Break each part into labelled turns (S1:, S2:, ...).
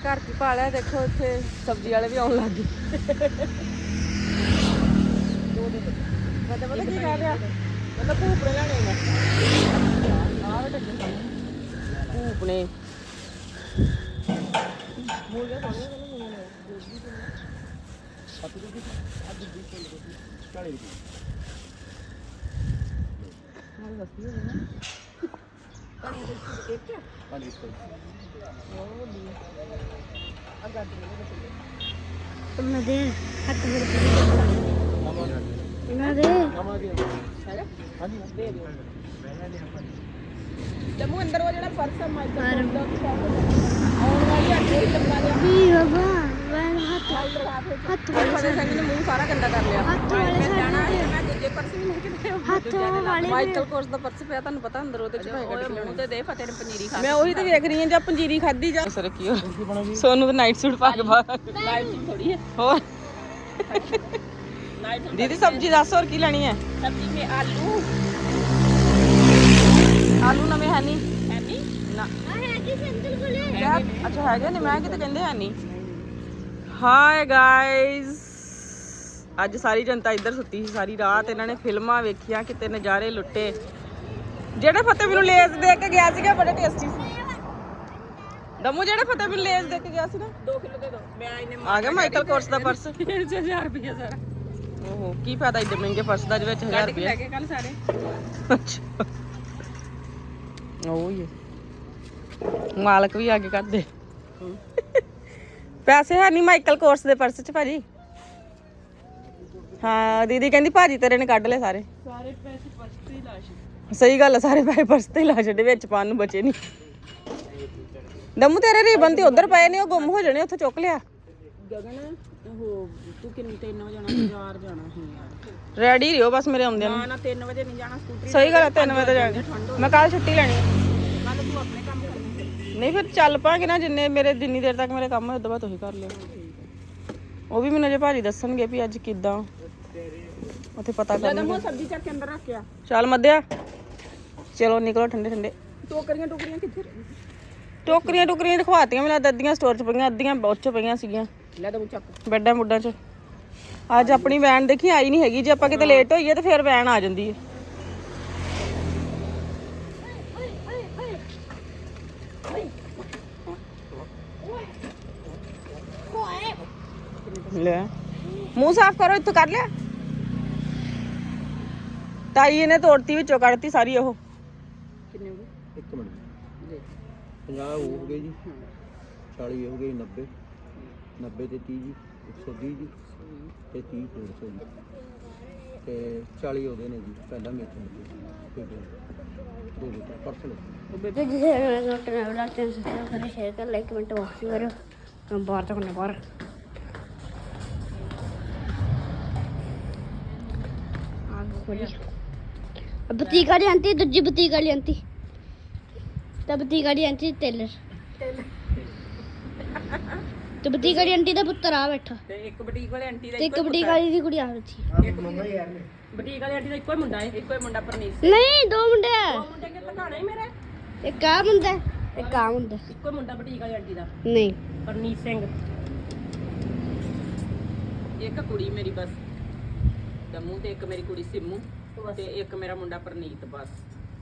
S1: ਘਰ ਕੀ ਪਾਲਿਆ ਦੇਖੋ ਇੱਥੇ ਸਬਜ਼ੀ ਵਾਲੇ ਵੀ ਆਉਣ ਲੱਗ ਗਏ। ਮਤਲਬ ਪਤਾ ਕੀ ਕਰ ਰਿਹਾ? ਮਤਲਬ ਭੂਪਣੇ ਲੈਣੇ ਮੈਂ ਆਹ ਵੇ ਟੱਕੇ ਸਾਹਮਣੇ ਭੂਪਣੇ ਬੋਲ ਗਿਆ ਸੋਹਣੇ ਨਾਲ ਸਸਤੀ ਹੋ ਜੰਮੂ ਅੰਦਰ ਉਹ ਜਿਹੜਾ ਪਰਸ ਹੈ ਮਾਈਕਲ ਦਾ ਆਉਣ ਵਾਲੀ ਅੱਗੇ ਹੀ ਲੰਗਾ ਲਿਆ
S2: ਵੀ ਬਾਬਾ ਵੈਨ ਹੱਥ ਹੱਥ ਵਾਲੇ
S1: ਫਤਿਹ ਸਿੰਘ ਨੇ ਮੂੰਹ ਸਾਰਾ ਗੰਦਾ ਕਰ ਲਿਆ
S2: ਹੱਥ ਵਾਲੇ
S1: ਹੈ ਮੈਂ ਦੂਜੇ ਪਰਸ ਵੀ ਲੈ ਕੇ ਦੇ
S2: ਹੱਥ ਵਾਲੇ
S1: ਮਾਈਕਲ ਕੋਰਸ ਦਾ ਪਰਸ ਪਿਆ ਤੁਹਾਨੂੰ ਪਤਾ ਅੰਦਰ ਉਹਦੇ ਚ ਭਾਈ ਕੱਢ ਮੂੰਹ ਤੇ ਦੇ ਫਤਿਹ ਨੇ ਪੰਜੀਰੀ ਖਾ ਮੈਂ ਉਹੀ ਤੇ ਵੇਖ ਰਹੀ ਹਾਂ ਜਾਂ ਪੰਜੀਰੀ ਖਾਦੀ ਜਾਂ ਸਰ ਕੀ ਹੋ ਸੋਨੂੰ ਤਾਂ ਨਾਈਟ ਸੂਟ ਪਾ ਕੇ ਬਾਹਰ। ਲਾਈਟ ਥੋੜੀ ਹੈ। ਹੋਰ? ਦੀਦੀ ਸਬਜ਼ੀ ਦੱਸ ਹੋਰ ਕੀ ਲੈਣੀ ਹੈ? ਸਬਜ਼ੀ ਮੇ ਆਲੂ। ਆਲੂ ਨਵੇਂ ਹੈ ਨਹੀਂ। ਹੈ ਨਹੀਂ? ਨਾ।
S2: ਹੈ ਕਿ ਸੰਦਲ ਕੋਲੇ?
S1: ਅੱਛਾ ਹੈਗੇ ਨੇ ਮੈਂ ਕਿਤੇ ਕਹਿੰਦੇ ਹੈ ਨਹੀਂ। ਹਾਏ ਗਾਇਸ ਅੱਜ ਸਾਰੀ ਜਨਤਾ ਇੱਧਰ ਸੁੱਤੀ ਸੀ ਸਾਰੀ ਰਾਤ ਇਹਨਾਂ ਨੇ ਫਿਲਮਾਂ ਵੇਖੀਆਂ ਕਿਤੇ ਨਜ਼ਾਰੇ ਲੁੱਟੇ। ਜਿਹੜੇ ਫਤਿਹ ਮੈਨੂੰ ਲੇਜ਼ ਦੇ ਕੇ ਗਿਆ ਸੀਗਾ ਬੜੇ ਟੇਸਟੀ ਸੀ। ਦਮੂ ਜਿਹੜੇ ਫਤਿਹ ਮੈਨੂੰ ਲੇਜ਼ ਦੇ ਕੇ ਗਿਆ ਸੀ ਨਾ? 2 ਕਿਲੋ ਦੇ ਦੋ। ਮੈਂ ਇਹਨੇ ਆ ਗਿਆ ਮਾਈਕਲ ਕੋਰਸ ਦਾ ਪਰਸ 1000 ਰੁਪਏ ਸਾਰਾ। ਓਹੋ ਕੀ ਫਾਇਦਾ ਇੱਡੇ ਮਹਿੰਗੇ ਪਰਸ ਦਾ ਜਿਹਦੇ ਵਿੱਚ 1000 ਰੁਪਏ ਲੈ ਕੇ ਕੱਲ ਸਾਰੇ। ਅੱਛਾ। ਹੀ ਹੈ। ਮਾਲਕ ਵੀ ਆ ਕੇ ਕਰਦੇ ਪੈਸੇ ਹੈ ਨਹੀਂ ਮਾਈਕਲ ਕੋਰਸ ਦੇ ਪਰਸ ਚ ਭਾਜੀ? ਹਾਂ ਦੀਦੀ ਕਹਿੰਦੀ ਭਾਜੀ ਤੇਰੇ ਨੇ ਕੱਢ ਲਏ ਸਾਰੇ। ਸਾਰੇ ਪੈਸੇ ਪਰਸ ਤੇ ਹੀ ਲਾ ਸਹੀ ਗੱਲ ਆ ਸਾਰੇ ਪੈਸੇ ਪਰਸ ਤੇ ਹੀ ਲਾ ਛੱਡੇ ਵਿੱਚ ਪਾਣ ਨੂੰ ਬਚੇ ਨਹੀਂ ਦਮੂ ਤੇਰੇ ਰੀਬਨ ਤੇ ਉਧਰ ਪਏ ਨੇ ਉਹ ਗੁੰਮ ਹੋ ਜਾਣੇ ਉੱਥੇ ਚੁੱਕ ਲਿਆ।
S3: ਗਗਨ ਉਹ ਤੂੰ ਕਿੰਨੇ 3 ਵਜੇ ਜਾਣਾ ਬਾਜ਼ਾਰ ਜਾਣਾ ਸੀ ਯਾਰ।
S1: ਰੈਡੀ ਰਿਓ ਬਸ ਮੇਰੇ ਆਉਂਦਿਆਂ ਨੂੰ।
S3: ਨਾ ਨਾ 3 ਵਜੇ ਨਹੀਂ ਜਾਣਾ ਸਕੂਟਰੀ
S1: ਸਹੀ ਗੱਲ ਹੈ 3 ਵਜੇ ਜਾਣੀ ਮੈਂ ਕੱਲ ਛੁੱਟੀ ਲੈਣੀ ਹੈ।
S3: ਕੱਲ ਤੂੰ ਆਪਣੇ ਕੰਮ ਕਰਨਾ।
S1: ਨਹੀਂ ਫਿਰ ਚੱਲ ਪਾਂਗੇ ਨਾ ਜਿੰਨੇ ਮੇਰੇ ਜਿੰਨੀ ਦੇਰ ਤੱਕ ਮੇਰੇ ਕੰਮ ਹੋਏ ਉਦੋਂ ਬਾਅਦ ਤੁਸੀਂ ਕਰ ਲਿਓ। ਉਹ ਵੀ ਮੈਨੂੰ ਜੇ ਭਾਜੀ ਦੱਸਣਗੇ ਵੀ ਅੱਜ ਕਿੱਦਾਂ। ਉੱਥੇ ਪਤਾ ਕਰਨਗੇ।
S3: ਉਹ ਸਬਜ਼ੀ ਚੱਕ ਕੇ ਅੰਦਰ ਰੱਖਿਆ।
S1: ਚੱਲ ਮੱਧਿਆ। ਚਲੋ ਨਿਕਲੋ ਠੰਡੇ ਠੰਡੇ।
S3: ਟੋਕਰੀਆਂ ਟੋਕਰੀਆਂ ਕਿੱਥੇ
S1: ਟੋਕਰੀਆਂ ਟੋਕਰੀਆਂ ਦਿਖਵਾਤੀਆਂ ਮੈਨੂੰ ਲੱਗਦਾ ਅੱਧੀਆਂ ਸਟੋਰ 'ਚ ਪਈਆਂ ਅੱਧੀਆਂ ਬਹੁਤ 'ਚ ਪਈਆਂ ਸੀਗੀਆਂ।
S3: ਲੈ ਦਮ ਚੱਕ।
S1: ਬੈੱਡਾਂ ਮੁੱਡਾਂ 'ਚ। ਅੱਜ ਆਪਣੀ ਵੈਨ ਦੇਖੀ ਆਈ ਨਹੀਂ ਹੈਗੀ। ਜੇ ਆਪਾਂ ਕਿਤੇ ਲੇਟ ਹੋਈਏ ਤਾਂ ਫਿਰ ਵੈਨ ਆ ਜਾਂਦੀ ਹੈ ਲੈ। ਮੂੰਹ ਸਾਫ਼ ਕਰੋ ਇੱਥੋਂ ਕਰ ਲਿਆ। ਤਾਈ ਇਹਨੇ ਤੋੜਤੀ ਵਿੱਚੋਂ ਕੱਢਤੀ ਸਾਰੀ ਉਹ।
S3: ਕਿੰਨੇ ਹੋ ਗਏ?
S4: ਇੱਕ ਮਿੰਟ। 50 ਹੋ ਗਏ ਜੀ। 40 ਹੋ ਗਏ 90 90 ਤੇ 30 ਜੀ 120 ਜੀ ਤੇ 30 400 ਜੀ। ਤੇ 40 ਹੋ ਗਏ ਨੇ ਜੀ ਪਹਿਲਾਂ ਮੇਥੋਂ ਲੱਗੇ ਦੋ ਦੋ ਪਰਸਲ
S2: ਤੇ ਜਿਹਦੇ ਨੋਟ ਨਾ ਬਲਾ ਤੇ ਸਬਸਕ੍ਰਾਈਬ ਕਰੇ ਸ਼ੇਅਰ ਕਰ ਲਾਈਕ ਕਮੈਂਟ ਬਾਕਸ ਕਰੋ। ਕੰਮ ਬਾਹਰ ਨਾ ਬਾਹਰ। ਆਗ ਬਤੀਕ ਵਾਲੀ ਆਂਟੀ ਦੂਜੀ ਬਤੀਕ ਵਾਲੀ ਆਂਟੀ। ਤਾਂ ਬਤੀਕ ਵਾਲੀ ਆਂਟੀ ਟੇਲਰ। ਤੇ ਬਤੀਕ ਵਾਲੀ ਆਂਟੀ ਦਾ ਪੁੱਤਰ ਆ ਬੈਠਾ।
S3: ਤੇ ਇੱਕ ਬੁਟੀਕ ਵਾਲੇ ਆਂਟੀ ਦਾ
S2: ਤੇ ਇੱਕ ਬਤੀਕ ਵਾਲੀ ਦੀ ਕੁੜੀ ਆ ਬੈਠੀ
S3: ਬੁਟੀਕ ਵਾਲੇ ਆਂਟੀ ਦਾ ਇੱਕੋ ਹੀ ਮੁੰਡਾ ਹੈ। ਇੱਕੋ ਹੀ ਮੁੰਡਾ ਪਰਨੀਤ
S2: ਨਹੀਂ ਦੋ ਮੁੰਡੇ ਆ।
S3: ਮੁੰਡੇ ਕਿ ਲਗਾਣਾ ਹੀ ਮੇਰੇ?
S2: ਇੱਕ ਆ ਮੁੰਡਾ ਇੱਕ ਆ ਮੁੰਡਾ
S3: ਇੱਕੋ ਹੀ ਮੁੰਡਾ ਬੁਟੀਕ ਵਾਲੇ ਆਂਟੀ ਦਾ।
S2: ਨਹੀਂ।
S3: ਪਰਨੀਤ ਸਿੰਘ। ਇੱਕ ਕੁੜੀ ਮੇਰੀ ਬਸ। ਦਮੂ ਤੇ ਇੱਕ ਮੇਰੀ ਕੁੜੀ ਸਿੰਮੂ। ਤੇ ਇੱਕ ਮੇਰਾ ਮੁੰਡਾ ਪਰਨੀਤ ਬਸ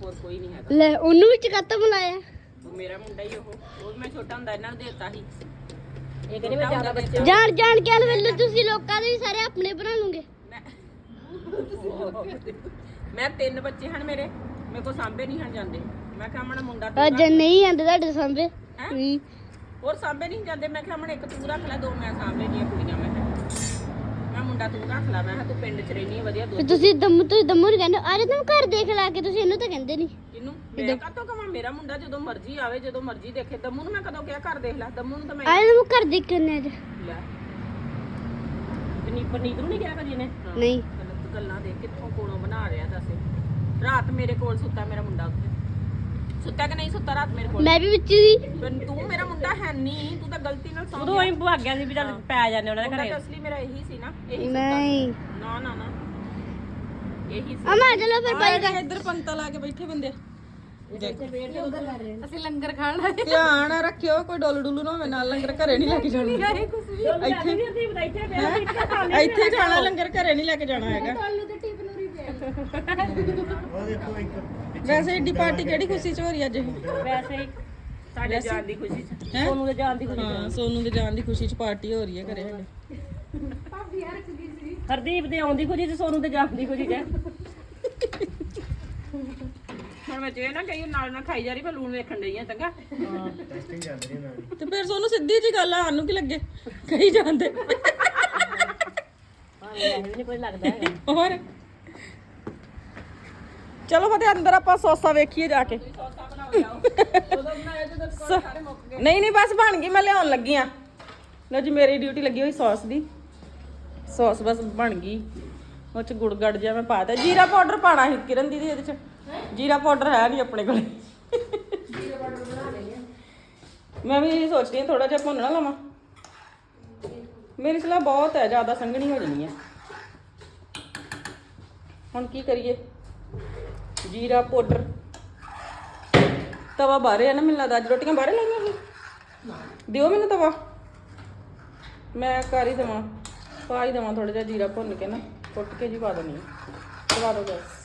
S3: ਹੋਰ ਕੋਈ ਨਹੀਂ ਹੈਗਾ।
S2: ਲੈ ਉਹਨੂੰ ਵਿੱਚ ਕੱਤ ਬੁਲਾਇਆ?
S3: ਉਹ ਮੇਰਾ ਮੁੰਡਾ ਹੀ ਉਹ ਉਹ ਮੈਂ ਛੋਟਾ ਹੁੰਦਾ ਇਹਨਾਂ ਨੂੰ ਦੇਤਾ ਸੀ। ਇਹ ਕਹਿੰਦੇ ਮੈਂ ਜ਼ਿਆਦਾ ਬੱਚਾ।
S2: ਜਾਣ ਜਾਣ ਕੇ ਵੇਲੇ ਤੁਸੀਂ ਲੋਕਾਂ ਦੇ ਵੀ ਸਾਰੇ ਆਪਣੇ ਬਣਾ ਲਓਗੇ
S3: ਮੈਂ ਤਿੰਨ ਬੱਚੇ ਹਨ ਮੇਰੇ ਮੇਰੇ ਕੋ ਸਾਂਭੇ ਨਹੀਂ ਹਨ ਜਾਂਦੇ। ਮੈਂ ਕਿਹਾ ਮਣਾ ਮੁੰਡਾ ਤੂੰ
S2: ਅੱਜ ਨਹੀਂ ਆਂਦੇ ਤੁਹਾਡੇ ਸਾਹਮਣੇ
S3: ਹੈਂ?
S2: ਨਹੀਂ
S3: ਹੋਰ ਸਾਂਭੇ ਨਹੀਂ ਜਾਂਦੇ ਮੈਂ ਕਿਹਾ ਮਣ ਇੱਕ ਤੂੰ ਰੱਖ ਲੈ ਦੋ ਮੈਂ ਸਾਂਭ ਲੈਣੀਆਂ ਕੁੜੀਆਂ ਮੈਂ ਕਿਹਾ। ਮੈਂ ਮੁੰਡਾ ਤੂੰ ਰੱਖ ਲੈ ਮੈਂ ਕਿਹਾ ਤੂੰ ਪਿੰਡ ਚ ਰਹਿਣੀ ਵਧੀਆ ਦੋ
S2: ਤੁਸੀਂ ਦਮ ਤੁਸੀਂ ਦਮੂ ਨੂੰ ਕਹਿੰਦੇ ਘਰ ਦੇਖ ਲਾ ਕੇ ਤੁਸੀਂ ਇਹਨੂੰ ਤਾਂ ਕਹਿੰਦੇ ਨਹੀਂ
S3: ਕਿਨੂੰ ਮੈਂ ਕਾਤੋਂ ਕਵਾਂ? ਮੇਰਾ ਮੁੰਡਾ ਜਦੋਂ ਮਰਜ਼ੀ ਆਵੇ ਜਦੋਂ ਮਰਜ਼ੀ ਦੇਖੇ। ਦਮੂ ਨੂੰ ਮੈਂ ਕਦੋਂ ਕਿਹਾ ਘਰ ਦੇਖ ਲੈ? ਦਮੂ ਨੂੰ ਤਾਂ ਮੈਂ
S2: ਅਰੇ ਤੂੰ ਘਰ ਦੇਖ ਕੇ
S3: ਲੈ। ਪਨੀਤ ਪਨੀਤ ਨੂੰ ਨਹੀਂ ਕਿਹਾ ਕਦੀ ਨੇ
S2: ਨਹੀਂ।
S3: ਗਲਤ ਗੱਲਾਂ ਦੇ ਕਿੱਥੋਂ ਕੋਲੋਂ ਬਣਾ ਰਿਹਾ ਦੱਸ। ਰਾਤ ਮੇਰੇ ਕੋਲ ਸੁੱਤਾ ਮੇਰਾ ਮੁੰਡਾ ਉੱਥੇ। ਸੁੱਤਾ ਕਿ ਨਹੀਂ ਸੁੱਤਾ ਰਾਤ ਮੇਰੇ ਕੋਲ?
S2: ਮੈਂ ਵੀ ਵਿੱਚ ਸੀ।
S3: ਪਰ ਤੂੰ ਮੇਰਾ ਮੁੰਡਾ ਹੈ ਨਹੀਂ ਤੂੰ ਤਾਂ ਗਲਤੀ ਨਾਲ ਸੌਂ
S5: ਉਦੋਂ ਹੀ ਭਾਗਿਆ ਸੀ ਵੀ ਚੱਲ ਪੈ ਜਾਂਦੇ ਉਹਨਾਂ ਦੇ ਘਰੇ।
S3: ਤਾਂ ਅਸਲੀ ਮੇਰਾ ਇਹੀ ਸੀ ਨਾ ਇਹੀ
S2: ਨਹੀਂ।
S3: ਨਾ ਨਾ ਨਾ। ਇਹੀ ਸੀ।
S2: ਅਮਾ ਚਲੋ ਫਿਰ ਬਾਈ
S1: ਆਏ ਇੱਧਰ ਪੰਤਾ ਲਾ ਕੇ ਬੈਠੇ ਬੰਦੇ।
S2: ਅਸੀਂ ਲੰਗਰ ਖਾਣਾ
S1: ਧਿਆਨ ਰੱਖਿਓ ਕੋਈ ਡੋਲੂ ਡੁੱਲੂ ਨਾ ਹੋਵੇ ਨਾਲ ਲੰਗਰ ਘਰੇ ਨਹੀਂ ਲੈ ਕੇ ਜਾਣਾ। ਇੱਥੇ? ਇੱਥੇ ਖਾਣਾ ਲੰਗਰ ਘਰੇ ਨਹੀਂ ਲੈ ਕੇ ਜਾਣਾ ਹੈਗਾ।
S2: ਟੋਲੂ ਤੇ ਟਿਪ ਨੂਰੀ ਪਿਆ।
S1: ਵੈਸੇ ਏਡੀ ਪਾਰਟੀ ਕਿਹੜੀ ਖੁਸ਼ੀ ਚ ਹੋ ਰਹੀ ਅੱਜ? ਇਹ
S5: ਵੈਸੇ ਹੀ ਸਾਡੇ ਜਾਣ ਦੀ ਖੁਸ਼ੀ ਚ।
S1: ਹੈਂ?
S5: ਸੋਨੂੰ ਦੇ ਜਾਣ ਦੀ ਖੁਸ਼ੀ
S1: ਹਾਂ ਸੋਨੂ ਦੇ ਜਾਣ ਦੀ ਖੁਸ਼ੀ ਚ ਪਾਰਟੀ ਹੋ ਰਹੀ ਹੈ ਘਰੇ ਸਾਡੇ
S5: ਹਰਦੀਪ ਦੇ ਆਉਣ ਦੀ ਖੁਸ਼ੀ ਚ ਸੋਨੂੰ ਦੇ ਜਾਣ ਦੀ ਖੁਸ਼ੀ ਚ।
S3: ਹੁਣ ਮੈਂ ਜੇ ਨਾ ਕਹੀ ਨਾਲ ਨਾਲ ਖਾਈ ਜਾ ਰਹੀ ਮੈਂ ਲੂਣ ਵੇਖਣ ਡਈ ਆ ਚੰਗਾ।
S1: ਤੇ ਫਿਰ ਸੋਨੂੰ ਸਿੱਧੀ ਜੀ ਗੱਲ ਆ ਸਾਨੂੰ ਕੀ ਲੱਗੇ? ਕਹੀ ਜਾਂਦੇ।
S5: ਹਾਂ ਇਹ ਨਹੀਂ ਕੋਈ ਲੱਗਦਾ ਹੈਗਾ।
S1: ਹੋਰ? ਚਲੋ ਫਤੇ ਅੰਦਰ ਆਪਾਂ ਸੌਸਾ ਵੇਖੀਏ ਜਾ ਕੇ। ਨਹੀਂ ਨਹੀਂ, ਬਸ ਬਣ ਗਈ, ਮੈਂ ਲਿਆਉਣ ਲੱਗੀ ਆ। ਲੋ ਜੀ, ਮੇਰੀ ਡਿਊਟੀ ਲੱਗੀ ਹੋਈ ਸੌਸ ਦੀ। ਸੌਸ ਬਸ ਬਣ ਗਈ। ਉਹ ਚ ਗੁੜ ਗੜ ਜਿਹਾ ਮੈਂ ਪਾਤਾ ਜੀਰਾ ਪਾਊਡਰ ਪਾਣਾ ਸੀ ਕਿਰਨ ਦੀਦੀ ਇਹਦੇ ਚ। ਜੀਰਾ ਪਾਊਡਰ ਹੈ ਨਹੀਂ ਆਪਣੇ ਕੋਲ। ਮੈਂ ਵੀ ਸੋਚਦੀ ਹਾਂ ਥੋੜਾ ਜਿਹਾ ਭੁੰਨਣਾ ਲਵਾਂ। ਮੇਰੀ ਸਲਾਹ ਬਹੁਤ ਹੈ, ਜ਼ਿਆਦਾ ਸੰਘਣੀ ਹੋ ਜਾਣੀ ਹੈ। ਹੁਣ ਕੀ ਕਰੀਏ? ਜੀਰਾ ਪਾਊਡਰ। ਤਵਾ ਬਾਰੇ ਆ ਨਾ ਮੈਨੂੰ ਲੱਗਦਾ, ਅੱਜ ਰੋਟੀਆਂ ਬਾਰੇ ਲਾਈਆਂ ਸੀ। ਦਿਓ ਮੈਨੂੰ ਤਵਾ। ਮੈਂ ਕਰ ਹੀ ਦੇਵਾਂ, ਪਾ ਹੀ ਦੇਵਾਂ ਥੋੜਾ ਜਿਹਾ ਜੀਰਾ ਭੁੰਨ ਕੇ ਨਾ, ਕੁੱਟ ਕੇ ਜੀ ਪਾ ਦੇਣੀ ਆ। ਪਾ ਦੋ ਗੈਸ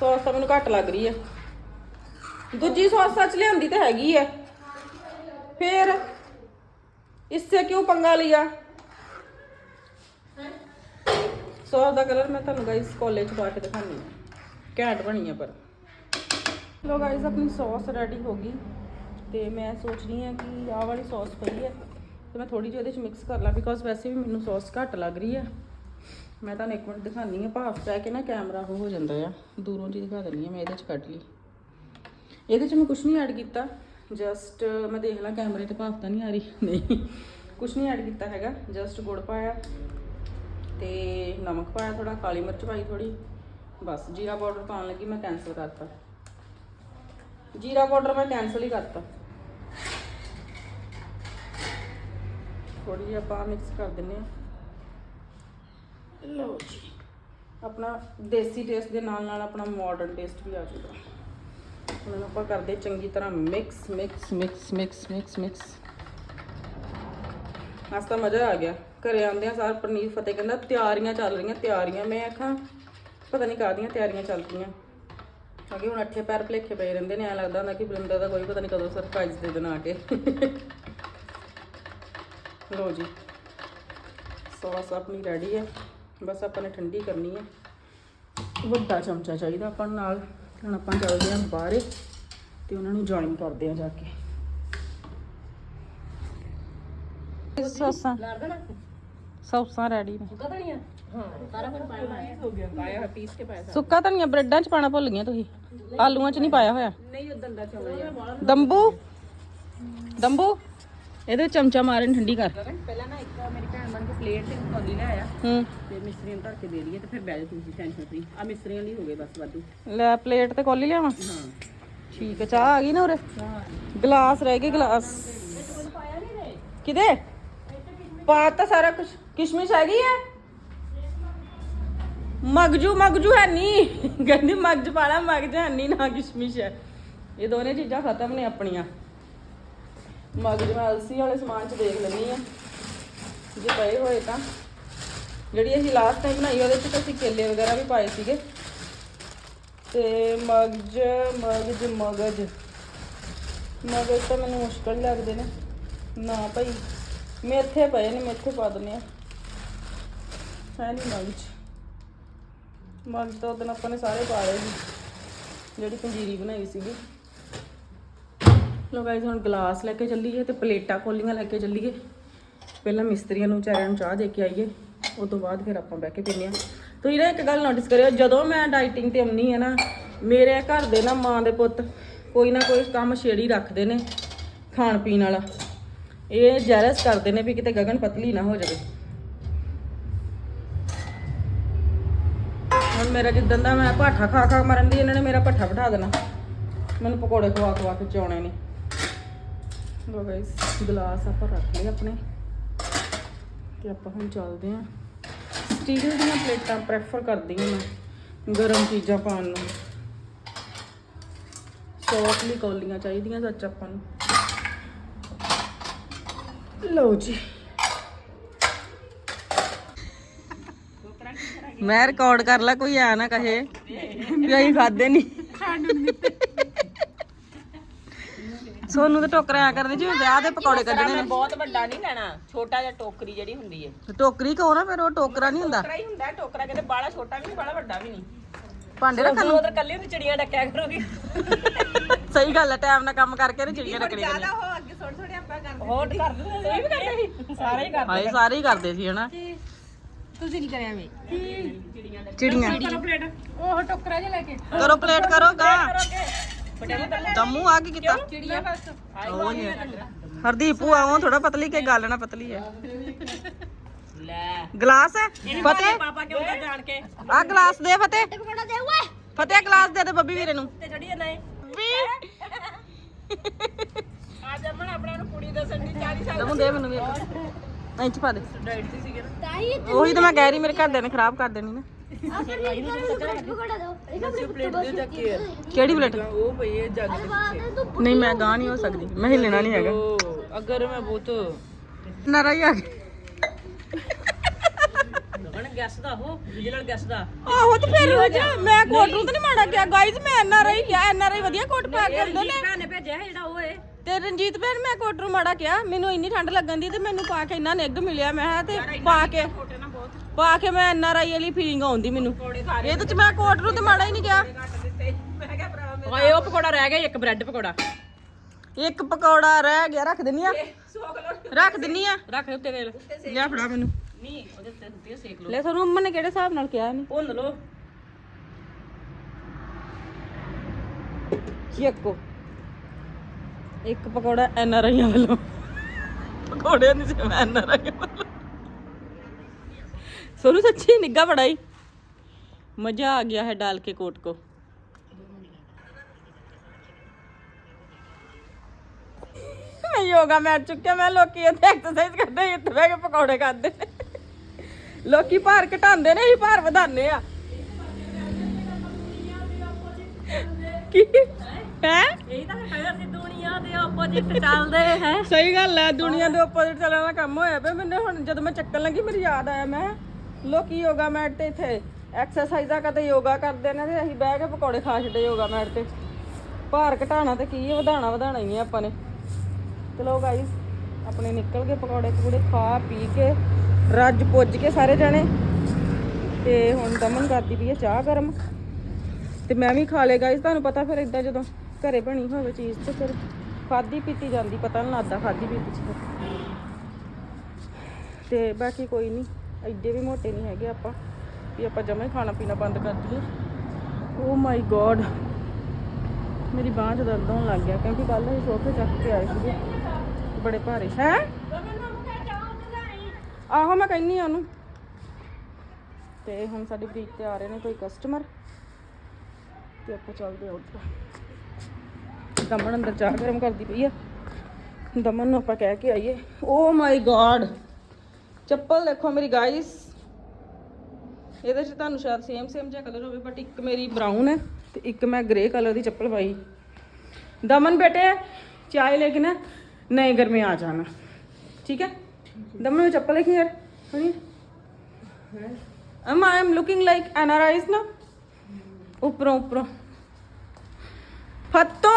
S1: ਸੌਸ ਤਾਂ ਮੈਨੂੰ ਘੱਟ ਲੱਗ ਰਹੀ ਹੈ ਦੂਜੀ ਸੌਸ ਸੱਚ ਲਿਆਂਦੀ ਤਾਂ ਹੈਗੀ ਹੈ ਫਿਰ ਇਸੇ ਕਿਉਂ ਪੰਗਾ ਲਿਆ? ਸੌਸ ਦਾ ਕਲਰ ਮੈਂ ਤੁਹਾਨੂੰ ਗਾਇਸ ਕਾਲਜ ਚ ਪਾ ਕੇ ਦਿਖਾਉਂਦੀ ਹਾਂ ਘੈਂਟ ਬਣੀ ਹੈ ਪਰ। ਲੋ ਗਾਇਸ ਆਪਣੀ ਸੌਸ ਰੈਡੀ ਹੋ ਗਈ ਤੇ ਮੈਂ ਸੋਚ ਰਹੀ ਹਾਂ ਕਿ ਆਹ ਵਾਲੀ ਸੌਸ ਪਈ ਹੈ ਤੇ ਮੈਂ ਥੋੜੀ ਜਿਹੀ ਉਹਦੇ ਚ ਮਿਕਸ ਕਰ ਲਾਂ ਬਿਕੋਜ਼ ਵੈਸੇ ਵੀ ਮੈਨੂੰ ਸੌਸ ਘੱਟ ਲੱਗ ਰਹੀ ਹੈ। ਮੈਂ ਤੁਹਾਨੂੰ ਇੱਕ ਮਿੰਟ ਦਿਖਾਉਂਦੀ ਹਾਂ, ਭਾਫ ਪੈ ਕੇ ਨਾ ਕੈਮਰਾ ਉਹ ਹੋ ਜਾਂਦਾ ਆ। ਦੂਰੋਂ ਜੀ ਦਿਖਾ ਦਿੰਦੀ ਹਾਂ ਮੈਂ ਇਹਦੇ ਚ ਕੱਢ ਲਈ। ਇਹਦੇ ਚ ਮੈਂ ਕੁਝ ਨਹੀਂ ਐਡ ਕੀਤਾ ਜਸਟ ਮੈਂ ਦੇਖ ਲਾਂ ਕੈਮਰੇ ਤੇ ਭਾਫ ਤਾਂ ਨਹੀਂ ਆ ਰਹੀ। ਨਹੀਂ ਕੁਝ ਨਹੀਂ ਐਡ ਕੀਤਾ ਹੈਗਾ ਜਸਟ ਗੁੜ ਪਾਇਆ ਤੇ ਨਮਕ ਪਾਇਆ ਥੋੜਾ ਕਾਲੀ ਮਿਰਚ ਪਾਈ ਥੋੜੀ ਬਸ ਜੀਰਾ ਪਾਊਡਰ ਪਾਉਣ ਲੱਗੀ ਮੈਂ ਕੈਨਸਲ ਕਰਤਾ। ਜੀਰਾ ਪਾਊਡਰ ਮੈਂ ਕੈਨਸਲ ਹੀ ਕਰਤਾ। ਥੋੜੀ ਜਿਹੀ ਆਪਾਂ ਮਿਕਸ ਕਰ ਦਿੰਨੇ ਆ ਲਓ ਜੀ। ਆਪਣਾ ਦੇਸੀ ਟੇਸਟ ਦੇ ਨਾਲ ਨਾਲ ਆਪਣਾ ਮਾਡਰਨ ਟੇਸਟ ਵੀ ਆ ਜਾਊਗਾ। ਹੁਣ ਆਪਾਂ ਕਰਦੇ ਚੰਗੀ ਤਰ੍ਹਾਂ mix mix mix mix mix mix ਅੱਜ ਤਾਂ ਮਜ਼ਾ ਆ ਗਿਆ। ਘਰੇ ਆਉਂਦੇ ਆ ਸਾਰ ਪਰਨੀਤ ਫਤਿਹ ਕਹਿੰਦਾ ਤਿਆਰੀਆਂ ਚੱਲ ਰਹੀਆਂ ਤਿਆਰੀਆਂ। ਮੈਂ ਆਖਾਂ ਪਤਾ ਨਹੀਂ ਕਾਹਦੀਆਂ ਤਿਆਰੀਆਂ ਚੱਲ ਰਹੀਆਂ ਅੱਗੇ ਹੁਣ ਅੱਠੇ ਪੈਰ ਭਲੇਖੇ ਪਏ ਰਹਿੰਦੇ ਨੇ ਐ ਲੱਗਦਾ ਹੁੰਦਾ ਕਿ ਬਰਿੰਦਰ ਦਾ ਕੋਈ ਪਤਾ ਨਹੀਂ ਕਦੋਂ ਸਰਪ੍ਰਾਈਜ਼ ਦੇ ਦੇਣਾ ਆ ਕੇ। ਲੋ ਜੀ ਸੌਸ ਆਪਣੀ ਰੈਡੀ ਹੈ ਬਸ ਆਪਾਂ ਨੇ ਠੰਡੀ ਕਰਨੀ ਹੈ ਵੱਡਾ ਚਮਚਾ ਚਾਹੀਦਾ ਆਪਾਂ ਨੂੰ ਨਾਲ। ਹੁਣ ਆਪਾਂ ਚੱਲਦੇ ਹਾਂ ਬਾਹਰ ਤੇ ਉਹਨਾਂ ਨੂੰ ਜੁਆਇਨ ਕਰਦੇ ਆ ਜਾ ਕੇ। ਸੌਸਾਂ। ਸੌਸਾਂ ਰੈਡੀ ਨੇ।
S3: ਪਾਇਆ ਪੀਸ ਕੇ ਪਾਇਆ
S1: ਸੁੱਕਾ ਧਨੀਆ ਬ੍ਰੈਡਾਂ 'ਚ ਪਾਣਾ ਭੁੱਲ ਗਈਆਂ ਤੁਸੀਂ। ਆਲੂਆਂ 'ਚ ਨਹੀਂ ਪਾਇਆ ਹੋਇਆ।
S3: ਨਹੀਂ ਉਦੋਂ ਦਾ ਚੌਲ
S1: ਦੰਬੂ? ਦੰਬੂ? ਇਹਦੇ ਚਮਚਾ ਮਾਰਨ ਠੰਡੀ ਕਰ।
S3: ਪਹਿਲਾਂ ਨਾ ਇੱਕ ਮੇਰੀ ਭੈਣ ਬਣ ਕੇ ਪਲੇਟ ਤੇ ਕੌਲੀ ਲੈ ਆਇਆ।
S1: ਹੂੰ।
S3: ਤੇ ਮਿਸਤਰੀਆਂ ਨੂੰ ਧਰ ਕੇ ਦੇ ਦਈਏ ਤੇ ਫਿਰ ਬੈਠ ਜਾ ਤੁਸੀਂ ਟੈਨਸ਼ਨ ਫਰੀ ਆ ਮਿਸਤਰੀਆਂ ਲਈ ਹੋ ਗਏ ਬਸ ਵਾਧੂ।
S1: ਲੈ ਪਲੇਟ ਤੇ ਕੋਲੀ ਲਿਆਵਾਂ?
S3: ਹਾਂ।
S1: ਠੀਕ ਹੈ ਚਾਹ ਆ ਗਈ ਨਾ ਉਰੇ? ਗਲਾਸ ਰਹਿ ਗਏ ਗਲਾਸ। ਕਿਦੇ ਪਾਤਾ ਸਾਰਾ ਕੁਝ ਕਿਸ਼ਮਿਸ਼ ਹੈਗੀ ਹੈ ਮਗਜੂ ਮਗਜੂ ਹੈ ਨਹੀਂ ਕਹਿੰਦੀ ਮਗਜ ਪਾਲਾ ਮਗਜ ਹੈ ਨਹੀਂ ਨਾ ਕਿਸ਼ਮਿਸ਼ ਹੈ ਇਹ ਦੋਨੇ ਚੀਜ਼ਾਂ ਖਤਮ ਨੇ ਆਪਣੀਆਂ ਮਗਜ ਮੈਂ ਅਲਸੀ ਵਾਲੇ ਸਮਾਨ ਚ ਦੇਖ ਲੈਂਦੀ ਆ ਜੇ ਪਏ ਹੋਏ ਤਾਂ ਜਿਹੜੀ ਅਸੀਂ ਲਾਸਟ ਟਾਈਮ ਬਣਾਈ ਉਹਦੇ ਚ ਤਾਂ ਅਸੀਂ ਕੇਲੇ ਵਗੈਰਾ ਵੀ ਪਾਏ ਸੀਗੇ ਤੇ ਮਗਜ ਮਗਜ ਮਗਜ ਮਗਜ ਤਾਂ ਮੈਨੂੰ ਮੁਸ਼ਕਲ ਲੱਗਦੇ ਨੇ ਨਾ ਭਾਈ ਮੇਥੇ ਪਏ ਨੇ ਮੇਥੇ ਪਾ ਦਿੰਦੇ ਆ ਹੈ ਨਹੀਂ ਮਗਜ ਮਗਜ ਤਾਂ ਦਿਨ ਆਪਾਂ ਨੇ ਸਾਰੇ ਪਾ ਲਏ ਸੀ, ਜਿਹੜੀ ਪੰਜੀਰੀ ਬਣਾਈ ਸੀਗੀ। ਲੋ ਗਾਇਸ ਹੁਣ ਗਲਾਸ ਲੈ ਕੇ ਚੱਲੀਏ ਤੇ ਪਲੇਟਾਂ ਕੋਲੀਆਂ ਲੈ ਕੇ ਚੱਲੀਏ। ਪਹਿਲਾਂ ਮਿਸਤਰੀਆਂ ਨੂੰ ਵਿਚਾਰਿਆਂ ਨੂੰ ਚਾਹ ਦੇ ਕੇ ਆਈਏ ਉਸ ਤੋਂ ਬਾਅਦ ਫਿਰ ਆਪਾਂ ਬਹਿ ਕੇ ਪੀਂਦੇ ਆ। ਤੁਸੀਂ ਨਾ ਇੱਕ ਗੱਲ ਨੋਟਿਸ ਕਰਿਓ, ਜਦੋਂ ਮੈਂ ਡਾਈਟਿੰਗ ਤੇ ਆਉਣੀ ਹੈ ਨਾ, ਮੇਰੇ ਘਰ ਦੇ ਨਾ ਮਾਂ ਦੇ ਪੁੱਤ ਕੋਈ ਨਾ ਕੋਈ ਕੰਮ ਛੇੜੀ ਰੱਖਦੇ ਨੇ ਖਾਣ ਪੀਣ ਵਾਲਾ। ਇਹ ਜੈਲਸ ਕਰਦੇ ਨੇ ਵੀ ਕਿਤੇ ਗਗਨ ਪਤਲੀ ਨਾ ਹੋ ਜਾਵੇ। ਮੇਰਾ ਜਿੱਦਣ ਦਾ ਮੈਂ ਭਾਠਾ ਖਾ ਖਾ ਮਰਨ ਦੀ, ਇਹਨਾਂ ਨੇ ਮੇਰਾ ਭੱਠਾ ਬਿਠਾ ਦੇਣਾ। ਮੈਨੂੰ ਪਕੌੜੇ ਖਵਾ ਖਵਾ ਕੇ ਚਾਉਣੇ ਨੇ। ਲੋ ਗਾਇਸ ਗਲਾਸ ਆਪਾਂ ਰੱਖ ਲਏ ਆਪਣੇ। ਤੇ ਆਪਾਂ ਹੁਣ ਚੱਲਦੇ ਆਂ ਸਟੀਲ ਦੀਆਂ ਪਲੇਟਾਂ ਪ੍ਰੈਫਰ ਕਰਦੀ ਹਾਂ ਮੈਂ, ਗਰਮ ਚੀਜ਼ਾਂ ਪਾਉਣ ਨੂੰ। ਸੌਸ ਲਈ ਕੌਲੀਆਂ ਚਾਹੀਦੀਆਂ ਸੱਚ ਆਪਾਂ ਨੂੰ। ਲਓ ਜੀ। ਮੈਂ ਰਿਕਾਰਡ ਕਰ ਲਾ ਕੋਈ ਆ ਨਾ ਕਹੇ ਵੀ ਅਸੀਂ ਖਾਦੇ ਨਹੀਂ ਸੋਨੂੰ ਤਾਂ ਟੋਕਰਾ ਆ ਕਰਦੇ ਜਿਵੇਂ ਵਿਆਹ ਦੇ ਪਕੌੜੇ ਕੱਢਣੇ ਨੇ।
S3: ਬਹੁਤ ਵੱਡਾ ਨਹੀਂ ਲੈਣਾ ਛੋਟਾ ਜਿਹਾ ਟੋਕਰੀ ਜਿਹੜੀ ਹੁੰਦੀ ਹੈ
S1: ਟੋਕਰੀ ਕਹੋ ਨਾ ਫਿਰ ਉਹ ਟੋਕਰਾ ਨਹੀਂ ਹੁੰਦਾ।
S3: ਟੋਕਰਾ ਹੀ ਹੁੰਦਾ ਟੋਕਰਾ ਕਿਤੇ ਬਾਲਾ ਛੋਟਾ ਵੀ ਨਹੀਂ ਬਾਲਾ ਵੱਡਾ ਵੀ ਨਹੀਂ
S1: ਭਾਂਡੇ ਰੱਖਣ ਨੂੰ?
S5: ਉਧਰ ਕੱਲੀ ਦੀ ਚਿੜੀਆਂ ਡੱਕਿਆ ਕਰੋਗੀ।
S1: ਸਹੀ ਗੱਲ ਹੈ ਟਾਈਮ ਨਾਲ ਕੰਮ ਕਰਕੇ ਨੇ ਚਿੜੀਆਂ ਰੱਖਣੀਆਂ ਨੇ
S3: ਉਹ ਅੱਗੇ ਥੋੜੇ ਥੋੜੇ ਆਪਾਂ ਕਰਦੇ
S5: ਹੋਰ ਵੀ ਕਰਦੇ ਸੀ। ਸਾਰੇ ਹੀ ਕਰਦੇ
S1: ਹਾਏ ਸਾਰੇ ਹੀ ਕਰਦੇ ਸੀ ਹਨਾ?
S3: ਤੁਸੀਂ ਨਹੀਂ ਕਰਿਆ ਵੇ
S1: ਚਿੜੀਆਂ।
S5: ਪਲੇਟ।
S3: ਉਹ ਟੋਕਰਾ ਜਿਹਾ ਲੈ ਕੇ।
S1: ਕਰੋ ਪਲੇਟ ਕਰੋ ਗਾ। ਦਮੂ ਆ ਕੀ ਕੀਤਾ?
S3: ਚਿੜੀਆਂ ਬਸ।
S1: ਉਹ। ਹਰਦੀਪ ਭੂਆ ਉਹ ਥੋੜਾ ਪਤਲੀ ਕੇ ਗੱਲ ਨਾ ਪਤਲੀ ਹੈ।
S3: ਲੈ।
S1: ਗਲਾਸ ਹੈ? ਫਤਿਹ?
S5: ਪਾਪਾ ਕਿਉਂ ਤਾਂ ਜਾਣ ਕੇ?
S1: ਆ ਗਲਾਸ ਦੇ ਫਤਿਹ।
S2: ਦੇ ਓਏ
S1: ਫਤਿਹ ਗਲਾਸ ਦੇ ਦੇ ਬੱਬੀ ਵੀਰੇ ਨੂੰ।
S5: ਤੇ ਚੜੀ ਨਹੀਂ
S3: ਅੱਜ ਅਮਨ ਆਪਣਾ ਨੂੰ ਕੁੜੀ ਦੱਸਣ ਦੀ 40 ਸਾਲ
S1: ਦਮੂ ਦੇ ਮੈਨੂੰ ਵੀ। ਇੰਚ ਪਾ ਦੇ।
S3: ਡਾਈਟ ਤੇ ਸੀਗੇ ਨਾ
S2: ਤਾਈ
S1: ਉਹੀ ਤਾਂ ਮੈਂ ਕਹਿ ਰਹੀ ਮੇਰੇ ਘਰਦਿਆਂ ਨੇ ਖਰਾਬ ਕਰ ਦੇਣੀ ਨਾ।
S2: ਆ ਫਿਰ ਮੇਰੀ ਗੱਲ ਨੂੰ ਪਕੌੜਾ ਦੋ ਇੱਕ ਪਲੇਟ ਦੇ ਚੱਕੀ
S1: ਕਿਹੜੀ ਪਲੇਟ?
S3: ਉਹ ਪਈ ਹੈ ਜੱਗ
S2: ਬਾਤ ਤੂੰ
S1: ਨਹੀਂ ਮੈਂ ਗਾਂ ਨਹੀਂ ਹੋ ਸਕਦੀ। ਮੈਂ ਹਿੱਲਣਾ ਨਹੀਂ ਹੈਗਾ।
S3: ਅਗਰ ਮੈਂ ਬਹੁਤ
S1: ਨਰਾ ਹੀ ਆ ਗਿਆ
S5: ਗਗਨ ਗੈਸ ਦਾ ਉਹ ਵਿਜੀਲੈਂਸ ਗੈਸ ਦਾ।
S1: ਆਹੋ ਤੇ ਫਿਰ ਹੋ ਜਾ। ਮੈਂ ਕੋਟ ਨੂੰ ਤਾਂ ਨਹੀਂ ਮਾੜਾ ਕਿਹਾ। ਗਾਇਜ਼ ਮੈਂ ਐਨ ਆਰ ਆਈ ਕਿਹਾ। ਐਨ ਆਰ ਆਈ ਵਧੀਆ ਕੋਟ ਪਾ ਕੇ ਆਉਂਦੇ ਨੇ।
S5: ਭੈਣ ਭੇਜਿਆ ਸੀ ਜਿਹੜਾ ਉਹ ਏ।
S1: ਤੇ ਰਣਜੀਤ ਭੈਣ ਮੈਂ ਕੋਟ ਨੂੰ ਮਾੜਾ ਕਿਹਾ ਮੈਨੂੰ ਇੰਨੀ ਠੰਡ ਲੱਗਣ ਦੀ ਤੇ ਮੈਨੂੰ ਪਾ ਕੇ ਇੰਨਾ ਨਿੱਘ ਮਿਲਿਆ। ਮੈਂ ਕਿਹਾ ਤੇ ਪਾ ਕੇ ਪਾ ਕੇ ਮੈਂ ਐਨ ਆਰ ਆਈ ਵਾਲੀ ਫੀਲਿੰਗ ਆਉਂਦੀ ਮੈਨੂੰ। ਇਹਦੇ ਚ ਮੈਂ ਕੋਟ ਨੂੰ ਤੇ ਮਾੜਾ ਹੀ ਨਹੀਂ ਕਿਹਾ।
S5: ਓਏ ਉਹ ਪਕੌੜਾ ਰਹਿ ਗਿਆ ਇੱਕ ਬ੍ਰੈਡ ਪਕੌੜਾ।
S1: ਇੱਕ ਪਕੌੜਾ ਰਹਿ ਗਿਆ ਰੱਖ ਦਿੰਨੀ ਆ। ਰੱਖ ਦਿੰਨੀ ਆ।
S5: ਰੱਖ ਦੇ ਉੱਤੇ ਤੇਲ।
S1: ਲਿਆ ਫੜਾ ਮੈਨੂੰ।
S5: ਨਹੀਂ ਉਹਦੇ ਉੱਤੇ ਸੇਕ ਲਓ।
S1: ਲੈ ਤੁਹਾਨੂੰ ਅੰਮਾ ਨੇ ਕਿਹੜੇ ਹਿਸਾਬ ਨਾਲ ਕਿਹਾ ਨਹੀਂ
S5: ਭੁੰਨ ਲਓ।
S1: ਚੀਕੋ। ਇੱਕ ਪਕੌੜਾ ਐਨ ਆਰ ਆਈਆਂ ਵੱਲੋਂ। ਪਕੌੜੇ ਨਹੀਂ ਸੇ ਐਨ ਆਰ ਆਈਆਂ ਵੱਲੋਂ। ਸੋਨੂ, ਸੱਚੀ ਨਿੱਗਾ ਬੜਾਈ ਮਜ਼ਾ ਆ ਗਿਆ ਹੈ ਡਾਲ ਕੇ ਕੋਟ ਕੋ। ਮੈਂ ਯੋਗਾ ਮੈਟ ਚੁੱਕਿਆ, ਮੈਂ ਲੋਕੀ ਇੱਥੇ ਐਕਸਰਸਾਈਜ਼ ਕਰਦੇ, ਇੱਥੇ ਬਹਿ ਕੇ ਪਕੌੜੇ ਖਾਂਦੇ। ਲੋਕੀ ਭਾਰ ਘਟਾਉਂਦੇ ਨੇ ਹੀ ਭਾਰ ਵਧਾਉਂਦੇ ਆ। ਕੀ? ਹੈ?
S5: ਇਹ ਤਾਂ ਕਹਿੰਦਾ ਸੀ ਦੁਨੀਆ ਦੇ ਆਪੋਜ਼ਿਟ ਚੱਲਦੇ ਹੈ।
S1: ਸਹੀ ਗੱਲ ਹੈ ਦੁਨੀਆ ਦੇ ਆਪੋਜ਼ਿਟ ਚੱਲਣ ਦਾ ਕੰਮ ਹੋਇਆ ਪਿਆ। ਮੈਨੂੰ ਹੁਣ ਜਦੋਂ ਮੈਂ ਚੱਕਣ ਲੱਗੀ ਮੇਰੀ ਯਾਦ ਆਇਆ ਮੈਂ। ਲੋਕੀ ਯੋਗਾ ਮੈਟ ਤੇ ਇੱਥੇ ਐਕਸਰਸਾਈਜ਼ਾਂ ਕਰਦੇ ਯੋਗਾ ਕਰਦੇ ਨੇ ਤੇ ਅਸੀਂ ਬਹਿ ਕੇ ਪਕੌੜੇ ਖਾ ਛੱਡੇ ਯੋਗਾ ਮੈਟ ਤੇ। ਭਾਰ ਘਟਾਣਾ ਤੇ ਕੀ ਹੈ ਵਧਾਣਾ ਵਧਾਣਾ ਹੀ ਹੈ ਆਪਾਂ ਨੇ। ਚਲੋ ਗਾਈਸ ਆਪਣੇ ਨਿਕਲ ਗਏ ਪਕੌੜੇ ਪਕੌੜੇ ਖਾ ਪੀ ਕੇ ਰੱਜ ਪੁੱਜ ਕੇ ਸਾਰੇ ਜਾਣੇ। ਤੇ ਹੁਣ ਦਮਨ ਕਰਦੀ ਪਈ ਹੈ ਚਾਹ ਗਰਮ। ਤੇ ਮੈਂ ਵੀ ਖਾ ਲੇ ਗਾਈਸ ਤੁਹਾਨੂੰ ਪਤਾ ਫਿਰ ਇਦਾਂ ਜਦੋਂ ਘਰੇ ਬਣੀ ਹੋਵੇ ਚੀਜ਼ ਤੇ ਫਿਰ ਖਾਦੀ ਪੀਤੀ ਜਾਂਦੀ, ਪਤਾ ਨਹੀਂ ਲੱਗਦਾ ਖਾਦੀ ਪੀਤੀ ਚ ਫਿਰ। ਤੇ ਬਾਕੀ ਕੋਈ ਨਹੀਂ ਐਡੇ ਵੀ ਮੋਟੇ ਨਹੀਂ ਹੈਗੇ ਆਪਾਂ, ਵੀ ਆਪਾਂ ਜਮੇ ਖਾਣਾ ਪੀਣਾ ਬੰਦ ਕਰ ਦਈਏ। ਓ ਮਾਈ ਗੋਡ ਮੇਰੀ ਬਾਂਹ 'ਚ ਦਰਦ ਹੋਣ ਲੱਗ ਗਿਆ, ਕਿਉਂਕਿ ਕੱਲ ਅਸੀਂ ਸੋਫੇ ਚੱਕ ਕੇ ਆਏ ਸੀਗੇ, ਬੜੇ ਭਾਰੇ। ਹੈ? ਆਹੋ, ਮੈਂ ਕਹਿੰਨੀ ਆ ਉਹਨੂੰ। ਤੇ ਹੁਣ ਸਾਡੀ ਬਰੀਕ ਤੇ ਆ ਰਹੇ ਨੇ ਕੋਈ ਕਸਟਮਰ ਤੇ ਆਪਾਂ ਚੱਲਦੇ ਆ ਉੱਧਰ। ਦਮਨ ਅੰਦਰ ਚਾਹ ਗਰਮ ਕਰਦੀ ਪਈ ਆ। ਦਮਨ ਨੂੰ ਆਪਾਂ ਕਹਿ ਕੇ ਆਈਏ ਓ ਮਾਈ ਗॉड ਚੱਪਲ ਦੇਖੋ ਮੇਰੀ ਗਾਇਸ ਇਹਦੇ 'ਚ ਤੁਹਾਨੂੰ ਸ਼ਾਇਦ ਸੇਮ ਸੇਮ ਜਿਹਾ ਕਲਰ ਹੋਵੇ ਬਟ ਇੱਕ ਮੇਰੀ ਬਰਾਊਨ ਹੈ ਤੇ ਇੱਕ ਮੈਂ ਗ੍ਰੇ ਕਲਰ ਦੀ ਚੱਪਲ ਪਾਈ। ਦਮਨ ਬੇਟੇ, ਚਾਹੇ ਲੈ ਕੇ ਨਾ ਨਹੀਂ ਗਰਮੀ ਆ ਜਾਣਾ। ਠੀਕ ਹੈ? ਦਮਨ ਵਿੱਚ ਚੱਪਲ ਦੇਖੀ ਯਾਰ honey am I looking like NRIs ਨਾ? ਉਪਰੋਂ ਉਪਰੋਂ। ਫੱਤੋ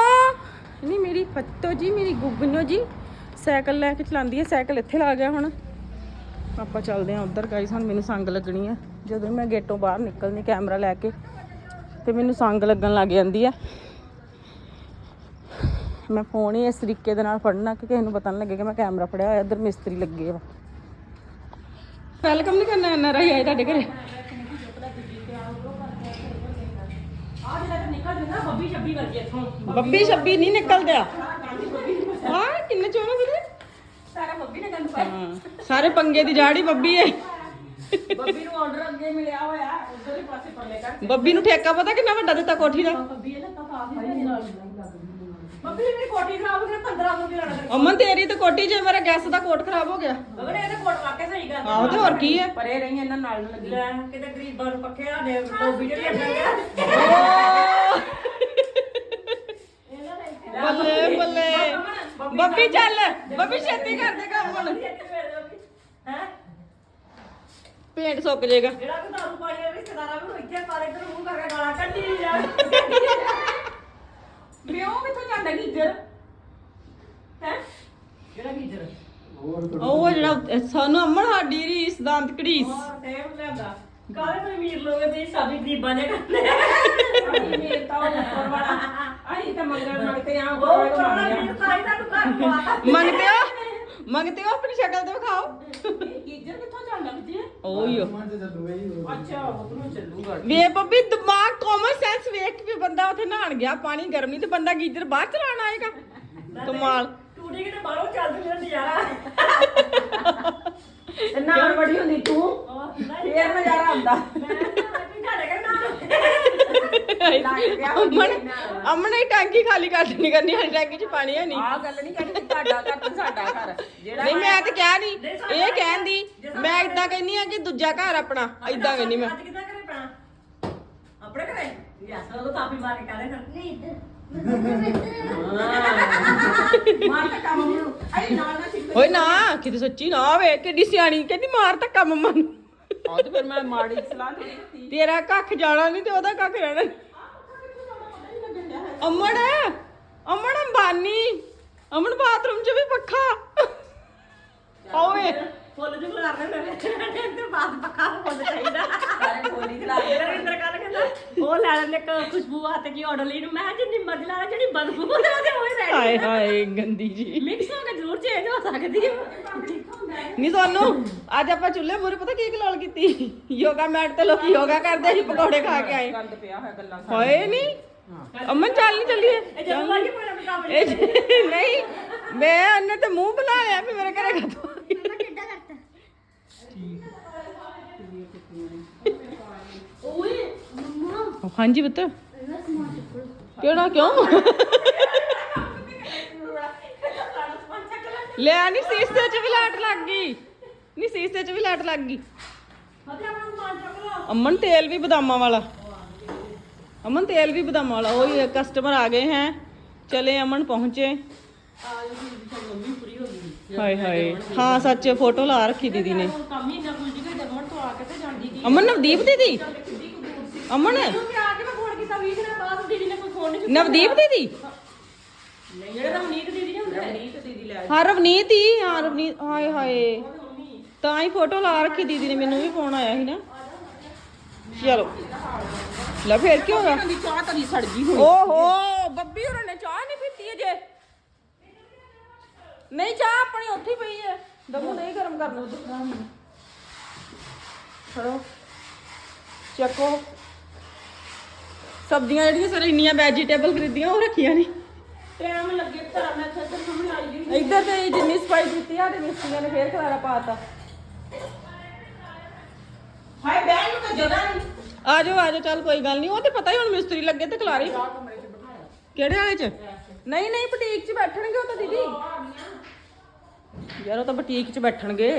S1: ਫੱਤੋ ਜੀ, ਮੇਰੀ ਗੁੱਗਨੋ ਜੀ। ਸਾਈਕਲ ਲੈ ਕੇ ਚਲਾਉਂਦੀ ਹੈ, ਸਾਈਕਲ ਇੱਥੇ ਲਾ ਗਿਆ ਹੁਣ। ਆਪਾਂ ਚੱਲਦੇ ਹਾਂ ਉਧਰ ਗਾਈਸ ਹੁਣ ਮੈਨੂੰ ਸੰਗ ਲੱਗਣੀ ਹੈ। ਜਦੋਂ ਮੈਂ ਗੇਟੋਂ ਬਾਹਰ ਨਿਕਲਦੀ ਕੈਮਰਾ ਲੈ ਕੇ, ਤੇ ਮੈਨੂੰ ਸੰਗ ਲੱਗਣ ਲੱਗ ਜਾਂਦੀ ਹੈ। ਮੈਂ ਫੋਨ ਹੀ ਇਸ ਤਰੀਕੇ ਦੇ ਨਾਲ ਫੜਨਾ ਕਿ ਕਿਸੇ ਨੂੰ ਪਤਾ ਨਾ ਲੱਗੇ ਕਿ ਮੈਂ ਕੈਮਰਾ ਫੜਿਆ ਹੋਇਆ, ਇੱਧਰ ਮਿਸਤਰੀ ਲੱਗੇ ਵਾ ਵੈਲਕਮ ਨਹੀਂ ਕਰਨਾ, ਐਨ ਆਰ ਆਈ ਆਏ ਤੁਹਾਡੇ ਘਰੇ।
S5: ਬੱਬੀ ਛੱਬੀ ਵਰਗੀ ਇੱਥੋਂ
S1: ਬੱਬੀ ਛੱਬੀ ਨਹੀਂ ਨਿਕਲਦੇ ਆ ਹਾਂ ਕਿੰਨੇ ਚੋਣਾ ਵੀਰੇ?
S5: ਸਾਰਾ ਬੱਬੀ ਨੇ ਗੰਦ
S1: ਹਾਂ ਸਾਰੇ ਪੰਗੇ ਦੀ ਜਾੜੀ ਬੱਬੀ ਹੈ
S5: ਬੱਬੀ ਨੂੰ ਆਰਡਰ ਅੱਗੇ ਮਿਲਿਆ ਹੋਇਆ ਉਧਰ ਹੀ ਪਾਸੇ ਪਰਲੇ ਕਰ
S1: ਬੱਬੀ ਨੂੰ ਠੇਕਾ ਪਤਾ ਕਿੰਨਾ ਵੱਡਾ ਦਿੱਤਾ ਕੋਠੀ ਦਾ?
S5: ਬੱਬੀ ਇਹ ਲੱਤਾਂ ਪਾ ਕੇ ਨਾਲ ਬੱਬੀ ਨੇ ਮੇਰੀ ਕੋਟੀ ਖਰਾਬ ਹੋ ਗਈ 1500 ਦੀ ਲੈਣਾ
S1: ਅਮਨ ਤੇਰੀ ਤੇ ਕੋਠੀ 'ਚ ਮੇਰਾ ਗੈਸ ਦਾ ਕੋਟ ਖਰਾਬ ਹੋ ਗਿਆ।
S5: ਅਗਰ ਇਹਦੇ ਕੋਟ ਵਾਕੇ ਸਹੀ ਕਰ
S1: ਆਹੋ ਤੇ ਹੋਰ ਕੀ ਹੈ
S3: ਪਰੇ ਰਹੀ ਇਹਨਾਂ ਨਾਲ ਨੂੰ ਲੱਗੀ।
S5: ਕਿਤੇ ਗਰੀਬਾਂ ਨੂੰ ਪੱਖੇ ਆ ਦੇ ਟੋਬੀ ਜਿਹੜੇ ਇਹਨਾਂ
S1: ਬੱਲੇ ਬੱਲੇ। ਬੱਬੀ ਚੱਲ। ਬੱਬੀ ਛੇਤੀ ਕਰ ਦੇ ਕੰਮ ਹੁਣ।
S5: ਹੈ
S1: ਪੇਂਟ ਸੁੱਕ ਜਾਏਗਾ
S5: ਜਿਹੜਾ ਕਿ ਦਾਰੂ ਪਾਈ ਆ ਰਿਸ਼ਤੇਦਾਰਾਂ ਨੂੰ ਇੱਥੇ ਪਾਰੇ ਤੇ ਮੂੰਹ ਕਰਕੇ ਗਾਲਾਂ ਕੱਢੀ ਜਾ।
S3: ਉਹ ਕਿੱਥੋਂ ਜਾਂਦਾ ਗੀਜਰ?
S5: ਹੈ? ਜਿਹੜਾ ਗੀਜਰ?
S1: ਉਹ ਜਿਹੜਾ ਸਾਨੂੰ ਅਮਨ ਸਾਡੀ ਰੀਸ ਦੰਦ ਕੜੀਸ
S5: ਹੋਰ ਟਾਈਮ ਲੈਂਦਾ ਕਾਲੇ ਤੋਂ ਅਮੀਰ ਲੋਕ ਤੇ ਸਾਡੀ ਗਰੀਬਾਂ ਨੇ ਕਰਦੇ
S3: ਅਸੀਂ ਮੇਰ ਤਾਂ ਉਹ ਉੱਪਰ ਵਾਲਾ। ਅਸੀਂ ਤਾਂ ਮੰਗਣ ਮੰਗਤੇ ਆ
S5: ਉਹ ਕਰੋਨਾ ਵੀਰ ਖਾਈ ਦਾ ਤੂੰ। ਘਰ ਪਵਾਤਾ
S1: ਮੰਗਦੇ ਹੋ ਮੰਗਦੇ ਹੋ ਆਪਣੀ ਸ਼ਕਲ ਤੇ ਵਿਖਾਓ।
S3: ਗੀਜਰ ਕਿੱਥੋਂ ਜਾਂਦਾ ਜੀ
S1: ਓਯੋ
S3: ਅੱਛਾ ਉਧਰੋਂ ਚੱਲੂਗਾ।
S1: ਵੇ ਬੱਬੀ ਦਿਮਾਗ ਕਾਮਨ ਸੈਂਸ ਵੇਖ ਕੇ ਬੰਦਾ ਉੱਥੇ ਨਹਾਣ ਗਿਆ ਪਾਣੀ ਗਰਮੀ ਤੇ ਬੰਦਾ ਗੀਜ਼ਰ ਬਾਅਦ ਚਲਾਣ ਆਏਗਾ। ਕਮਾਲ।
S5: ਟੂਟੀ ਕਿਤੇ ਬਾਹਰੋਂ ਚੱਲਦੀ ਮੇਰਾ ਨਜ਼ਾਰਾ
S3: ਨਾਲ ਬੜੀ ਹੁੰਦੀ ਤੂੰ? ਫੇਰ ਨਜ਼ਾਰਾ ਆਉਂਦਾ
S5: ਮੈਂ ਤੁਹਾਡੇ ਘਰ ਨਾ
S1: ਅਮਨ ਅਮਨ ਹੀ ਟੈਂਕੀ ਖਾਲੀ ਕਰ ਦੇਣੀ ਕਰਨੀ ਸਾਡੀ ਟੈਂਕੀ 'ਚ ਪਾਣੀ ਹੈ ਨਹੀਂ।
S3: ਆਹ ਗੱਲ ਨਹੀਂ ਕਰਨੀ ਤੁਹਾਡਾ ਘਰ ਤੇ ਸਾਡਾ ਘਰ। ਜਿਹੜਾ
S1: ਨਹੀਂ ਮੈਂ ਤੇ ਕਿਹਾ ਨਹੀਂ ਇਹ ਕਹਿੰਦੀ ਮੈਂ ਇਦਾਂ ਕਹਿੰਦੀ ਆ ਕਿ ਦੂਜਾ ਘਰ ਆਪਣਾ ਇਦਾਂ ਕਹਿੰਦੀ ਮੈਂ।
S5: ਕਿੱਦਾਂ ਕਰੇ ਪੈਣਾ ਆਪਣੇ ਘਰੇ? ਯਾਸ ਉਹ ਤਾਪੀ ਮਾਰ ਕੇ ਕਰੇ ਨਹੀਂ।
S3: ਮਾਰ ਤਾਂ ਕੰਮ ਨੂੰ। ਅਈ ਨਾਲ ਨਾ ਸਿੱਖ
S1: ਓਏ ਨਾ ਕਿਤੇ ਸੱਚੀ ਨਾ ਵੇ ਕਿੱਡੀ ਸਿਆਣੀ ਕਹਿੰਦੀ ਮਾਰ ਧੱਕਾ ਮੰਮਾ ਨੂੰ।
S3: ਆਹ ਤੇ ਫਿਰ ਮੈਂ ਮਾੜੀ ਸਲਾਹ ਥੋੜੀ ਦਿੱਤੀ।
S1: ਤੇਰਾ ਕੱਖ ਜਾਣਾ ਨਹੀਂ ਤੇ ਉਹਦਾ ਕੱਖ ਰਹਿਣਾ ਨੀ। ਅਮਨ ਅਮਨ ਅੰਬਾਨੀ ਅਮਨ ਬਾਥਰੂਮ 'ਚ ਵੀ ਪੱਖਾ। ਓਏ
S5: ਫੁੱਲ ਜੁਗ ਲਾ ਰਹੇ ਨੇ ਤੇ ਬਾਤ ਪੱਕਾ ਫੁੱਲ ਚਾਹੀਦਾ।
S3: ਸਾਰੇ ਗੋਲੀ ਚਲਾ
S5: ਇਹ ਰਵਿੰਦਰ ਕੱਲ ਕਹਿੰਦਾ ਉਹ ਲੈ ਲੈਣੇ ਇੱਕ ਖੁਸ਼ਬੂ ਹੱਥ ਕੀ ਆਰਡਰ ਲਈ ਨੂੰ। ਮੈਂ ਕਿਹਾ ਜਿੰਨੀ ਮਰਜ਼ੀ ਲਾ ਲੈ ਜਿਹੜੀ ਬਦਬੂ ਉਹਦੇ ਉਹਦੇ ਹੋਈ ਰਹਿਣੀ
S1: ਹਾਏ ਹਾਏ ਗੰਦੀ ਜੀ।
S5: ਮਿਕਸ ਹੋ ਕੇ ਜ਼ਰੂਰ ਚੇਂਜ ਹੋ ਸਕਦੀ ਹੈ
S1: ਨਹੀਂ ਤੁਹਾਨੂੰ ਅੱਜ ਆਪਾਂ ਚੁੱਲ੍ਹੇ ਮੂਰੇ ਪਤਾ ਕੀ ਕਲੋਲ ਕੀਤੀ? ਯੋਗਾ ਮੈਟ ਤੇ ਲੋਕੀ ਯੋਗਾ ਕਰਦੇ ਸੀ ਪਕੌੜੇ ਖਾ ਕੇ ਆਏ।
S3: ਗੰਦ ਪਿਆ ਹੋਇਆ ਗੱਲਾਂ
S1: ਹੋਏ ਨਹੀਂ ਅਮਨ ਚੱਲ ਨਹੀਂ ਚੱਲੀਏ।
S5: ਇਹ ਜਦੋਂ ਲੱਗੀ ਕੋਈ ਨਾ ਕੰਮ
S1: ਇਹ ਜੀ- ਨਹੀਂ ਮੈਂ ਉਹਨੇ ਤੇ ਮੂੰਹ ਬਣਾ ਲਿਆ ਵੀ ਮੇਰੇ ਘਰੇ ਖਤਮ
S2: ਕਿੱਦਾਂ ਕਰਤਾ। ਓਏ ਮੰਮਾ।
S1: ਹਾਂਜੀ ਪੁੱਤ।
S2: ਇਹਦਾ ਸਮਾਨ ਚੁੱਕੋ।
S1: ਕਿਹੜਾ ਕਿਉਂ? ਲੈ ਨਹੀਂ ਸੀਸੇ 'ਚ ਵੀ ਲਾਈਟ ਲੱਗ ਗਈ। ਨਹੀਂ ਸੀਸੇ 'ਚ ਵੀ ਲਾਈਟ ਲੱਗ ਗਈ। ਅਮਨ ਤੇਲ ਵੀ ਬਦਾਮਾਂ ਵਾਲਾ। ਅਮਨ ਤੇਲ ਵੀ ਬਦਾਮਾਂ ਵਾਲਾ। ਉਹ ਕਸਟਮਰ ਆ ਗਏ हैं ਚਲੇ ਅਮਨ ਪਹੁੰਚੇ। ਹਾਏ ਹਾਏ। ਹਾਂ ਸੱਚ ਫੋਟੋ ਲਾ ਰੱਖੀ ਦੀਦੀ ਨੇ।
S5: ਕੰਮ ਹੀ ਇੰਨਾ ਕੁਝ ਘੰਟੇ ਬਾਅਦ ਤੋਂ ਆ ਕੇ ਤੇ ਜਾਂਦੀ ਦੀ
S1: ਅਮਨ ਨਵਦੀਪ ਦੀਦੀ? ਅਮਨ?
S5: ਮੈਂ ਆ ਕੇ ਮੈਂ ਫੋਨ ਕੀਤਾ 20 ਦਿਨਾਂ ਬਾਅਦ ਦੀਦੀ ਨੇ ਕੋਈ ਫੋਨ ਨਹੀਂ
S1: ਨਵਦੀਪ ਦੀਦੀ?
S5: ਚੁੱਕਿਆ ਜਿਹੜੇ ਰਮਨੀਤ ਦੀਦੀ ਨੇ ਹੁੰਦੇ
S3: ਰੀਤ ਦੀਦੀ ਲੈ
S1: ਹਾਂ ਰਵਨੀਤ ਹੀ ਹਾਂ ਰਵਨੀਤ ਹਾਏ ਹਾਏ। ਤਾਂ ਹੀ ਫੋਟੋ ਲਾ ਰੱਖੀ ਦੀਦੀ ਨੇ ਮੈਨੂੰ ਵੀ ਫੋਨ ਆਇਆ ਸੀ ਨਾ। ਚਲੋ। ਲੈ ਫੇਰ ਕੀ ਹੋਗਾ
S3: ਦੀ ਚਾਹ ਤਰੀ ਸੜ ਗਈ ਹੋਈ
S1: ਓਹੋ ਬੱਬੀ ਹੋਰਾਂ ਨੇ ਚਾਹ ਨਹੀਂ ਪੀਤੀ ਅਜੇ। ਨਹੀਂ ਚਾਹ ਆਪਣੀ ਉੱਥੇ ਹੀ ਪਈ ਹੈ। ਦਮੂ ਨਹੀਂ ਗਰਮ ਕਰਨਾ ਛੜੋ ਚੱਕੋ। ਸਬਜ਼ੀਆਂ ਜਿਹੜੀਆਂ ਸਾਰੇ ਇੰਨੀਆਂ ਵੈਜੀਟੇਬਲ ਖਰੀਦੀਆਂ ਉਹ ਰੱਖੀਆਂ ਨਹੀਂ।
S5: ਟਾਈਮ ਲੱਗੇ ਤਾਂ ਮੈਂ ਇੱਥੇ ਸਾਹਮਣੇ ਆਈ ਗਈ
S1: ਇੱਧਰ ਤੇ ਜਿੰਨੀ ਸਫ਼ਾਈ ਕੀਤੀ ਆ ਤੇ ਮਿਸਤਰੀਆਂ ਨੇ ਫੇਰ ਖਲਾਰਾ ਪਾਤਾ
S3: ਹਾਏ ਬੈਨ ਨੂੰ ਤਾਂ ਜਗ੍ਹਾ ਨਹੀਂ।
S1: ਆ ਜਾਓ ਆ ਜਾਓ ਚੱਲ ਕੋਈ ਗੱਲ ਨਹੀਂ। ਉਹ ਤੇ ਪਤਾ ਹੀ ਹੁਣ ਮਿਸਤਰੀ ਲੱਗੇ ਤੇ ਖਲਾਰੀ। ਕਿਹੜੇ ਵਾਲੇ ਚ? ਨਹੀਂ ਨਹੀਂ ਬੁਟੀਕ 'ਚ ਬੈਠਣਗੇ ਉਹ ਤਾਂ ਦੀਦੀ। ਯਾਰ ਉਹ ਤਾਂ ਬੁਟੀਕ 'ਚ ਬੈਠਣਗੇ।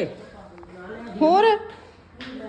S1: ਹੋਰ?